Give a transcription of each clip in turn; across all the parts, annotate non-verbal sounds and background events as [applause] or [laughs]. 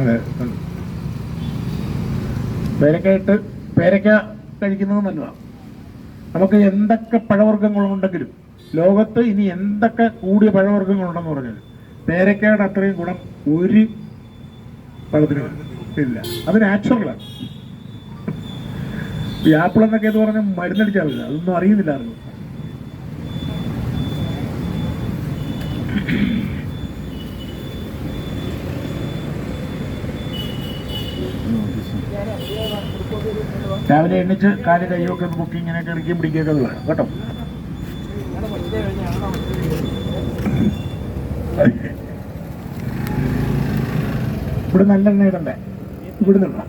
അതെ. പേരക്കായിട്ട് പേരക്ക കഴിക്കുന്നത് നല്ലതാണ്. നമുക്ക് എന്തൊക്കെ പഴവർഗങ്ങളുണ്ടെങ്കിലും ലോകത്ത് ഇനി എന്തൊക്കെ കൂടിയ പഴവർഗങ്ങളുണ്ടെന്ന് പറഞ്ഞാൽ പേരക്കയുടെ അത്രയും ഗുണം ഒരു പഴത്തിനും ഇല്ല. അത് നാച്ചുറലാണ് ഈ ആപ്പിൾ എന്നൊക്കെ എന്ന് പറഞ്ഞാൽ മരുന്നടിച്ചാറില്ല അതൊന്നും അറിയുന്നില്ല രാവിലെ എണ്ണിച്ച് കാൽ കൈയൊക്കെ പൊക്കി ഇങ്ങനെയൊക്കെ ഇടിക്കുകയും പിടിക്കുകയൊക്കെ വേണം കേട്ടോ? ഇവിടെ നല്ല എണ്ണ ഇടണ്ടേ? ഇവിടെ നിന്ന്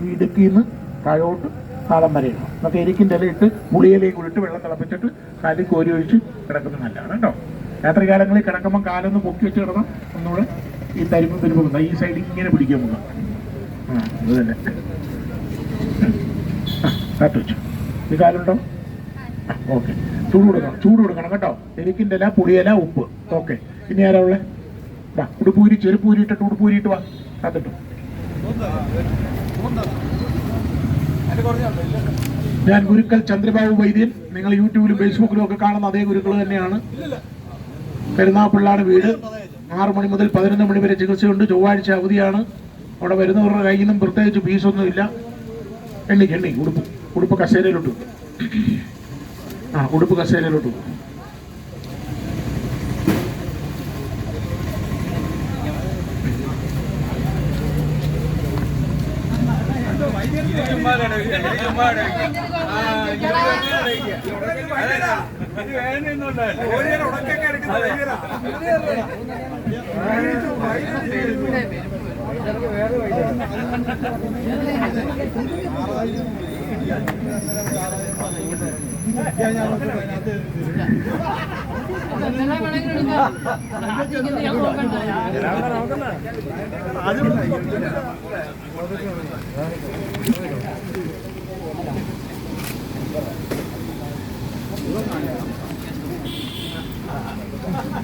ഈ ഇടുക്കിയിൽ നിന്ന് താഴോട്ട് താളം വരെ ഇടണം. എന്നിട്ട് എരിക്കിന്റെ ഇല ഇട്ട് മുളിയിലേക്ക് ഇട്ട് വെള്ളം തിളപ്പിച്ചിട്ട് കാലിൽ കോരി ഒഴിച്ച് കിടക്കുന്നത് നല്ലതാണ് കേട്ടോ. രാത്രികാലങ്ങളിൽ കിടക്കുമ്പോൾ കാലൊന്ന് പൊക്കി വെച്ച് കിടണം ഒന്നുകൂടെ ഈ തരിമ്പ് തരുമ്പോൾ ഈ സൈഡിൽ ഇങ്ങനെ പിടിക്കാൻ ആ അത് ഈ കാലുണ്ടോ? ഓക്കെ. ചൂട് കൊടുക്കണം ചൂട് കൊടുക്കണം കേട്ടോ. എനിക്കിന്റെ ഇല പുളിയില ഉപ്പ്. ഓക്കെ. ഇനി ആരാ ഉള്ളേ? വാ ഉടുപ്പൂരി ചെരുപ്പൂരി ഇട്ടിട്ട് ഉടുപ്പൂരി ഇട്ട് വാ. കാത്തിട്ടു ഞാൻ ഗുരുക്കൽ ചന്ദ്രബാബു വൈദ്യൻ. നിങ്ങൾ യൂട്യൂബിലും ഫേസ്ബുക്കിലും ഒക്കെ കാണുന്ന അതേ ഗുരുക്കൾ തന്നെയാണ്. കരുനാപ്പിള്ളാണ് വീട് ആറു മണി മുതൽ പതിനൊന്ന് മണി വരെ ചികിത്സയുണ്ട്. ചൊവ്വാഴ്ച അവധിയാണ്. അവിടെ വരുന്നവരുടെ കയ്യിൽ നിന്നും പ്രത്യേകിച്ച് ഫീസൊന്നും ഇല്ല. എണ്ണി എണ്ണി ഉടുപ്പ്. ഉടുപ്പ് കസേരയിലോട്ട്. ആ ഉടുപ്പ് കസേരയിലോട്ട് [laughs] [laughs] വെക്ക്.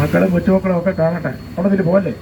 മക്കളും കൊച്ചുമക്കളും ഒക്കെ കാണട്ടെ. അവിടെ ഇതിൽ പോലെ